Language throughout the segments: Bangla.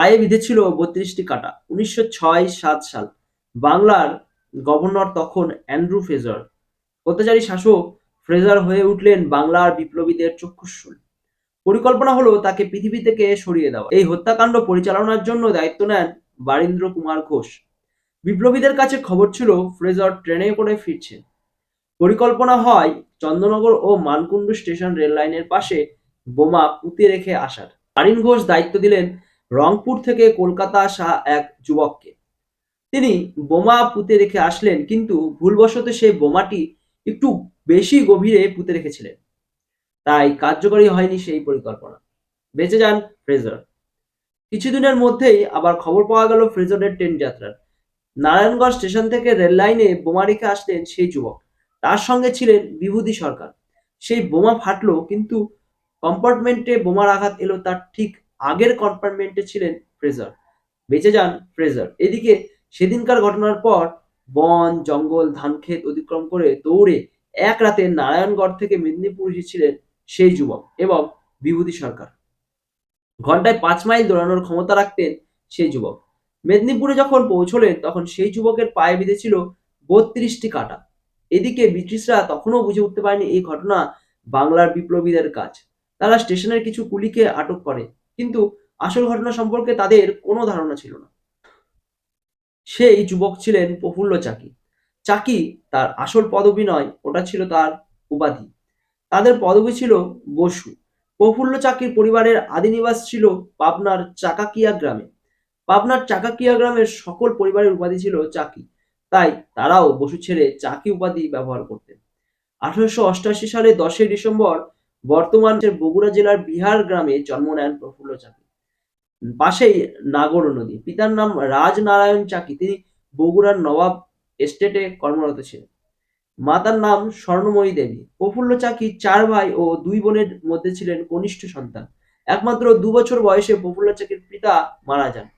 পায়ে বিঁধেছিল বত্রিশটি কাটা। উনিশশো ছয় সাত সাল বাংলার গভর্নর তখন অ্যান্ড্রু ফ্রেজার। অত্যাচারী শাসক ফ্রেজার হয়ে উঠলেন বাংলার বিপ্লবীদের চক্ষুষ্যুল পরিকল্পনা হলো তাকে পৃথিবী থেকে সরিয়ে দেওয়া। এই হত্যাকাণ্ড পরিচালনার জন্য দায়িত্ব নেন বারীন্দ্র কুমার ঘোষ। বিপ্লবীদের কাছে খবর ছিল, ফ্রেজার ট্রেনে করে ফিরছেন। পরিকল্পনা হয় চন্দ্রনগর ও মানকুণ্ডু স্টেশন রেল লাইনের পাশে বোমা পুঁতে রেখে আসার। বারিন ঘোষ দায়িত্ব দিলেন রংপুর থেকে কলকাতা আসা এক যুবককে। তিনি বোমা পুঁতে রেখে আসলেন, কিন্তু ভুলবশত সেই বোমাটি একটু বেশি গভীরে পুঁতে রেখেছিলেন। তাই কার্যকরী হয়নি সেই পরিকল্পনা। বেঁচে যান ফ্রেজার। কিছুদিনের মধ্যেই আবার খবর পাওয়া গেল ফ্রেজারের ট্রেন যাত্রার। নারায়ণগঞ্জ স্টেশন থেকে রেল লাইনে বোমা রেখে আসলেন সেই যুবক। তার সঙ্গে ছিলেন বিভূতি সরকার। সেই বোমা ফাটলো, কিন্তু কম্পার্টমেন্টে বোমার আঘাত এলো তার ঠিক আগের কম্পার্টমেন্টে ছিলেন ফ্রেজার বেঁচে যান ফ্রেজার এদিকে সেদিনকার ঘটনার পর বন, জঙ্গল, ধানক্ষেত অতিক্রম করে দৌড়ে এক রাতে নারায়ণগড় থেকে মেদিনীপুর এসেছিলেন সেই যুবক এবং বিভূতি সরকার। ঘন্টায় পাঁচ মাইল দৌড়ানোর ক্ষমতা রাখতেন সেই যুবক। মেদিনীপুরে যখন পৌঁছলেন, তখন সেই যুবকের পায়ে বিঁধেছিল বত্রিশটি কাটা। এদিকে ব্রিটিশরা তখনও বুঝে উঠতে পারেনি এই ঘটনা বাংলার বিপ্লবীদের কাজ। তারা স্টেশনের কিছু কুলিকে আটক করে। কিন্তু আসল ঘটনা সম্পর্কে তাদের কোনো ধারণা ছিল না। সেই যুবক ছিলেন প্রফুল্ল চাকি। চাকি তার আসল পদবী নয় ওটা ছিল তার উপাধি। তাদের পদবী ছিল বসু। প্রফুল্ল চাকির পরিবারের আদিনিবাস ছিল পাবনার চাকাকিয়া গ্রামে। পাবনার চাকাকিয়া গ্রামের সকল পরিবারের উপাধি ছিল চাকি। তাই তারাও বসু ছেড়ে চাকি উপাধি ব্যবহার করতেন। আঠারোশো অষ্টাশি সালে দশই ডিসেম্বর বর্তমানের বগুড়া জেলার বিহার গ্রামে জন্ম নেন প্রফুল্ল চাকি পাশেই নাগর নদী। পিতার নাম রাজনারায়ণ চাকি তিনি বগুড়ার নবাব এস্টেটে কর্মরত ছিলেন। মাতার নাম স্বর্ণময়ী দেবী। প্রফুল্ল চাকি চার ভাই ও দুই বোনের মধ্যে ছিলেন কনিষ্ঠ সন্তান। একমাত্র দু বছর বয়সে প্রফুল্ল চাকির পিতা মারা যান।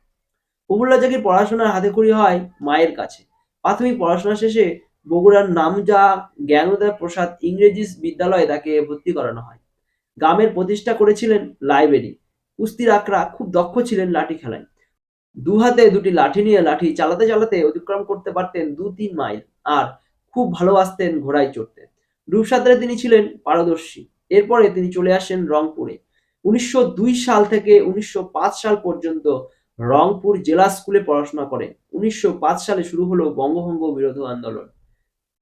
প্রফুল্ল চাকির পড়াশোনার হাতেখড়ি হয় মায়ের কাছে। প্রাথমিক পড়াশোনা শেষে বগুড়ার নামজা জ্ঞানোদয় প্রসাদ ইংরেজি বিদ্যালয়ে তাকে ভর্তি করানো হয়। গ্রামের প্রতিষ্ঠা করেছিলেন লাইব্রেরি। কুস্তির আকরা খুব দক্ষ ছিলেন লাঠি খেলায়। দু হাতে দুটি লাঠি নিয়ে লাঠি চালাতে চালাতে অতিক্রম করতে পারতেন দু তিন মাইল আর খুব ভালোবাসতেন ঘোড়ায় চড়তে। রূপসাঁতরে তিনি ছিলেন পারদর্শী। এরপরে তিনি চলে আসেন রংপুরে। উনিশশো দুই সাল থেকে উনিশশো পাঁচ সাল পর্যন্ত রংপুর জেলা স্কুলে পড়াশোনা করেন। উনিশশো সালে শুরু হলো বঙ্গভঙ্গ বিরোধী আন্দোলন।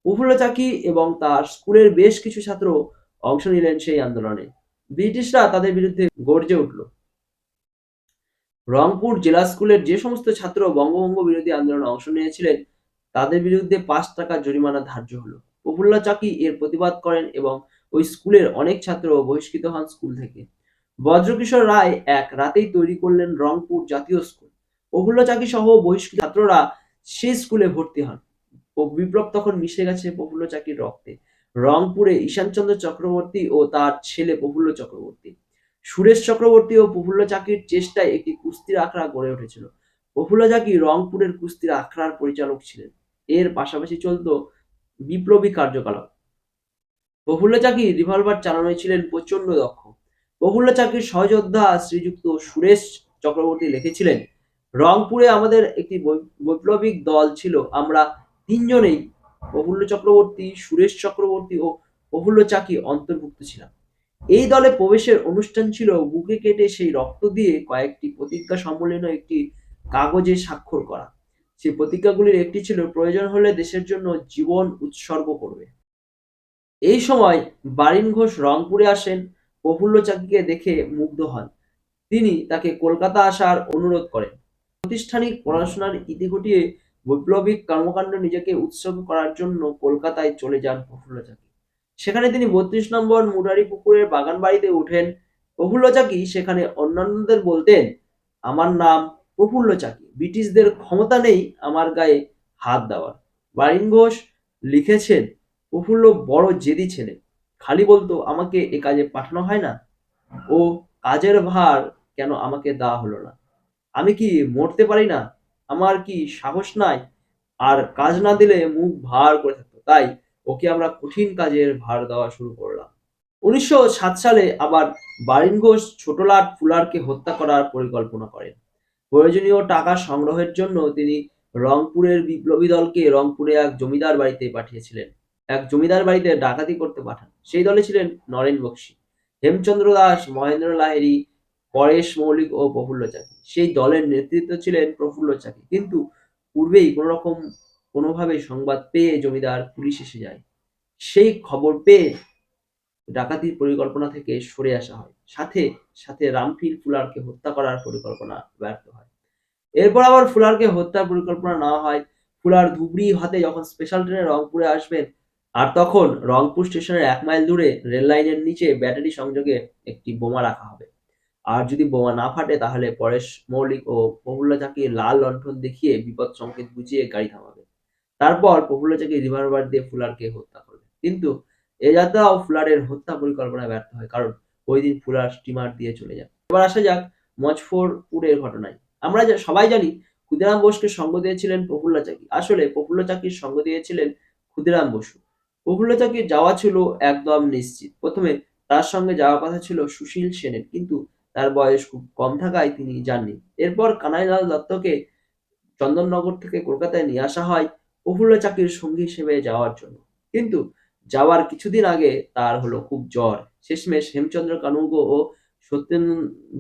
প্রফুল্ল চাকি এবং তার স্কুলের বেশ কিছু ছাত্র অংশ নিলেন সেই আন্দোলনে। ব্রিটিশরা তাদের বিরুদ্ধে গর্জে উঠল। রংপুর জেলা স্কুলের যে সমস্ত ছাত্র বঙ্গভঙ্গ বিরোধী আন্দোলনে অংশ নিয়েছিলেন, তাদের বিরুদ্ধে পাঁচ টাকা জরিমানা ধার্য হলো। প্রফুল্ল চাকি এর প্রতিবাদ করেন এবং ওই স্কুলের অনেক ছাত্র বহিষ্কৃত হন স্কুল থেকে। বজ্রকিশোর রায় এক রাতেই তৈরি করলেন রংপুর জাতীয় স্কুল। প্রফুল্ল চাকি সহ বহিষ্কৃত ছাত্ররা সেই স্কুলে ভর্তি হন। বিপ্লব তখন মিশে গেছে প্রফুল্ল চাকির রক্তে। রংপুরে ঈশানচন্দ্র চক্রবর্তী ও তার ছেলে প্রফুল্ল চক্রবর্তী। সুরেশ চক্রবর্তী ও প্রফুল্ল চাকির চেষ্টায় একটি কুস্তির আখড়া গড়ে উঠেছিল। প্রফুল্ল চাকি রংপুরের কুস্তির আখড়ার পরিচালক ছিলেন। এর পাশাপাশি চলতো বিপ্লবী কার্যকলাপ। প্রফুল্ল চাকি রিভলভার চালানোয় ছিলেন প্রচণ্ড দক্ষ। প্রফুল্ল চাকির সহযোদ্ধা শ্রীযুক্ত সুরেশ চক্রবর্তী লিখেছিলেন, রংপুরে আমাদের একটি বৈপ্লবিক দল ছিল, আমরা তিনজনেই প্রফুল্ল চক্রবর্তী, সুরেশ চক্রবর্তী ও প্রফুল্ল চাকি অন্তর্ভুক্ত ছিলাম। এই দলে প্রবেশের অনুষ্ঠান ছিল বুকে কেটে সেই রক্ত দিয়ে কয়েকটি প্রতিজ্ঞা সম্মেলন একটি কাগজে স্বাক্ষর করা। সেই প্রতিজ্ঞাগুলির একটি ছিল, প্রয়োজন হলে দেশের জন্য জীবন উৎসর্গ করবে। এই সময় বারিন ঘোষ রংপুরে আসেন, প্রফুল্ল চাকিকে দেখে মুগ্ধ হন। তিনি তাকে কলকাতা আসার অনুরোধ করেন। প্রাতিষ্ঠানিক পড়াশোনার ইতি ঘটিয়ে বৈপ্লবিক কর্মকাণ্ড নিজেকে উৎসর্গ করার জন্য কলকাতায় চলে যান প্রফুল্ল চাকি সেখানে তিনি বত্রিশ নম্বর মুরারি পুকুরের বাগান বাড়িতে উঠেন প্রফুল্ল চাকি সেখানে অন্যান্যদের বলতেন, আমার নাম প্রফুল্ল চাকি ব্রিটিশদের ক্ষমতা নেই আমার গায়ে হাত দেওয়ার। বারিন ঘোষ লিখেছেন, প্রফুল্ল বড় জেদি ছেলে, খালি বলতো আমাকে এ কাজে পাঠানো হয় না। ও কাজের ভার কেন আমাকে দেওয়া হলো না? আমি কি মরতে পারি না? আমার কি সাহস নাই? আর কাজ না দিলে মুখ ভার করে থাকতো। তাই ওকে আমরা কঠিন কাজের ভার দেওয়া শুরু করলাম। উনিশশো সাত সালে আবার বারিন ঘোষ ছোটলাট ফুলারকে হত্যা করার পরিকল্পনা করেন। প্রয়োজনীয় টাকা সংগ্রহের জন্য তিনি রংপুরের বিপ্লবী দলকে রংপুরে এক জমিদার বাড়িতে পাঠিয়েছিলেন। এক জমিদার বাড়িতে ডাকাতি করতে পাঠান। সেই দলে ছিলেন নরেন বক্সী, হেমচন্দ্র দাস, মহেন্দ্র লাহিড়ী পরেশ, মৌলিক ও প্রফুল্ল চাকি সেই দলের নেতৃত্ব ছিলেন প্রফুল্ল চাকি কিন্তু পূর্বেই কোনো রকম কোনোভাবে সংবাদ পেয়ে জমিদার পুলিশ এসে যায়। সেই খবর পেয়ে ডাকাতির পরিকল্পনা থেকে সরে আসা হয়। সাথে সাথে রামফির ফুলারকে হত্যা করার পরিকল্পনা ব্যর্থ হয়। এরপর আবার ফুলারকে হত্যার পরিকল্পনা না হয়। ফুলার ধুবড়ি হাতে যখন স্পেশাল ট্রেনে রংপুরে আসবেন, আর তখন রংপুর স্টেশনের এক মাইল দূরে রেল লাইনের নিচে ব্যাটারি সংযোগে একটি বোমা রাখা হবে। আর যদি বোমা না ফাটে, তাহলে পরেশ মৌলিক ও প্রফুল্ল চাকি লাল লণ্ঠন দেখিয়ে বিপদ সংকেত বুঝিয়ে গাড়ি থামাবে। তারপর প্রফুল্ল চাকি রিভলভার দিয়ে ফুলারকে হত্যা করবে। কিন্তু এ যাত্রাও ফুলারের হত্যা পরিকল্পনা ব্যর্থ হয়, কারণ ওই দিন ফুলার স্টিমার দিয়ে চলে যান এবার আসা যাক মজফরপুরের ঘটনায়। আমরা সবাই জানি ক্ষুদিরাম বোসকে সঙ্গ দিয়েছিলেন প্রফুল্লা চাকি আসলে প্রফুল্ল চাকির সঙ্গ দিয়েছিলেন ক্ষুদিরাম বসু। প্রফুল্ল চাকির যাওয়া ছিল একদম নিশ্চিত। প্রথমে তার সঙ্গে যাওয়ার কথা ছিল সুশীল সেনের, কিন্তু তার বয়স খুব কম থাকায় তিনি যাননি। এরপর কানাইলাল দত্তকে চন্দননগর থেকে কলকাতায় নিয়ে আসা হয় প্রফুল্ল চাকির সঙ্গী হিসেবে যাওয়ার জন্য। কিন্তু যাওয়ার কিছুদিন আগে তার হলো খুব জ্বর। শেষমেশ হেমচন্দ্র কানুগ ও সত্যেন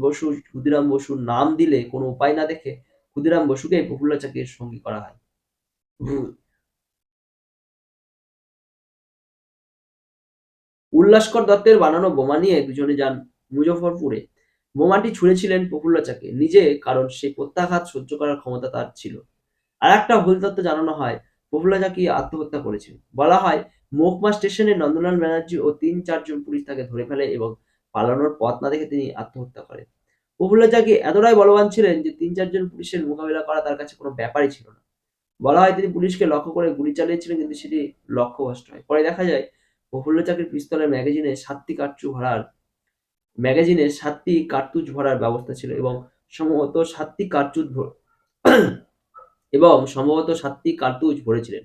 বসু, ক্ষুদিরাম বসুর নাম দিলে কোনো উপায় না দেখে ক্ষুদিরাম বসুকে প্রফুল্ল চাকির সঙ্গী করা হয়। উল্লাসকর দত্তের বানানো বোমা নিয়ে দুজনে যান মুজফরপুরে বোমাটি ছুঁড়েছিলেন প্রফুল্ল চাকি নিজে, কারণ সেই প্রত্যাঘাত সহ্য করার ক্ষমতা তার ছিল। আর একটা ভুল তথ্য জানানো হয় প্রফুল্ল চাকি আত্মহত্যা করেছেন? বলা হয় মহকুমা স্টেশনে নন্দলাল ব্যানার্জি ও তিন চারজন পুলিশ তাকে ধরে ফেলে এবং পালানোর পথ না দেখে তিনি আত্মহত্যা করেন। প্রফুল্ল চাকি এতটাই বলবান ছিলেন যে তিন চারজন পুলিশের মোকাবিলা করা তার কাছে কোনো ব্যাপারই ছিল না? বলা হয়, তিনি পুলিশকে লক্ষ্য করে গুলি চালিয়েছিলেন কিন্তু সেটি লক্ষ্যভ্রষ্ট হয়। পরে দেখা যায় প্রফুল্ল চাকির পিস্তলের ম্যাগাজিনে সাতটি কার্চু ভরার ম্যাগাজিনে সাতটি কার্তুজ ভরার ব্যবস্থা ছিল এবং সম্ভবত সাতটি কার্তুজ এবং সম্ভবত সাতটি কার্তুজ ভরেছিলেন।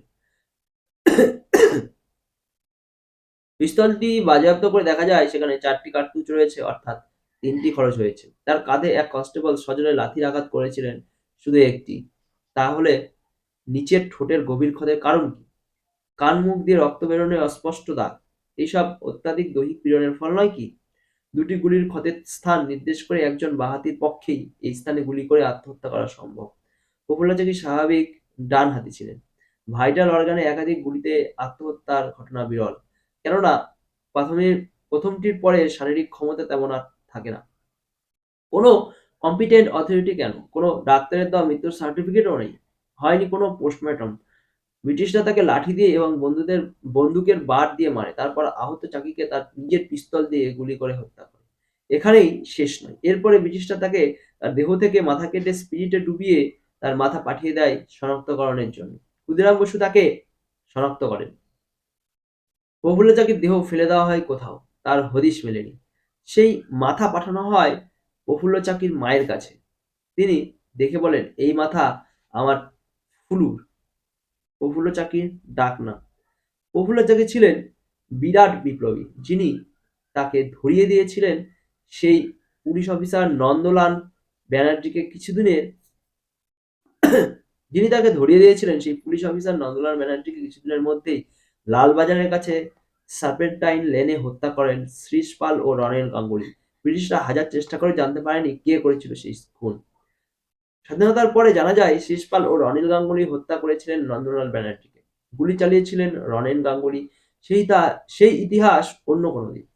পিস্তলটি বাজেয়াপ্ত করে দেখা যায়, সেখানে চারটি কার্তুজ রয়েছে, অর্থাৎ তিনটি খরচ হয়েছে। তার কাঁধে এক কনস্টেবল সজনে লাথির আঘাত করেছিলেন শুধু একটি। তাহলে নিচের ঠোঁটের গভীর ক্ষতের কারণ কি? কান, মুখ দিয়ে রক্ত বেরোনোর অস্পষ্ট দাগ এইসব অত্যাধিক দৈহিক পীড়নের ফল নয় কি? দুটি গুলির ক্ষতের স্থান নির্দেশ করে একজন বাহাতির পক্ষেই এই স্থানে গুলি করে আত্মহত্যা করা সম্ভব। প্রফুল্ল চাকি স্বাভাবিক ডান হাতি ছিলেন। ভাইটাল অর্গানে একাধিক গুলিতে আত্মহত্যার ঘটনা বিরল। কেননা, প্রথমে প্রথমটির পরে শারীরিক ক্ষমতা তেমন আর থাকে না। কোনো কম্পিটেন্ট অথরিটি কেন? কোনো ডাক্তারের দেওয়া মৃত্যুর সার্টিফিকেটও নেই। হয়নি কোনো পোস্টমর্টম ব্রিটিশরা তাকে লাঠি দিয়ে এবং বন্ধুদের, বন্দুকের বার দিয়ে মারে। তারপর আহত চাকিকে তার নিজের পিস্তল দিয়ে গুলি করে হত্যা করে। এখানেই শেষ নয়। এরপরে ব্রিটিশরা তাকে তার দেহ থেকে মাথা কেটে স্পিরিটে ডুবিয়ে তার মাথা পাঠিয়ে দেয় শনাক্তকরণের জন্য। ক্ষুদিরাম বসু তাকে শনাক্ত করেন। প্রফুল্ল চাকির দেহ ফেলে দেওয়া হয় কোথাও। তার হদিশ মেলেনি। সেই মাথা পাঠানো হয় প্রফুল্ল চাকির মায়ের কাছে। তিনি দেখে বলেন, এই মাথা আমার ফুলুর। প্রফুল্ল চাকির ডাক নাম প্রফুল্ল চাকি ছিলেন বিরাট বিপ্লবী, যিনি তাকে ধরিয়ে দিয়েছিলেন সেই পুলিশ অফিসার নন্দলাল ব্যানার্জিকে কিছুদিনের যিনি তাকে ধরিয়ে দিয়েছিলেন সেই পুলিশ অফিসার নন্দলাল ব্যানার্জিকে কিছুদিনের মধ্যেই লালবাজারের কাছে সার্পেন্টাইন লেনে হত্যা করেন শ্রীশ পাল ও রনেল গাঙ্গুলি। ব্রিটিশরা হাজার চেষ্টা করে জানতে পারেনি কে করেছিল সেই খুন। স্বাধীনতার পরে জানা যায় শিষপাল ও রনিল গাঙ্গুলি হত্যা করেছিলেন নন্দলাল ব্যানার্জিকে। গুলি চালিয়েছিলেন রনেন গাঙ্গুলি। সেই তা, সেই ইতিহাস অন্য কোনো দিন।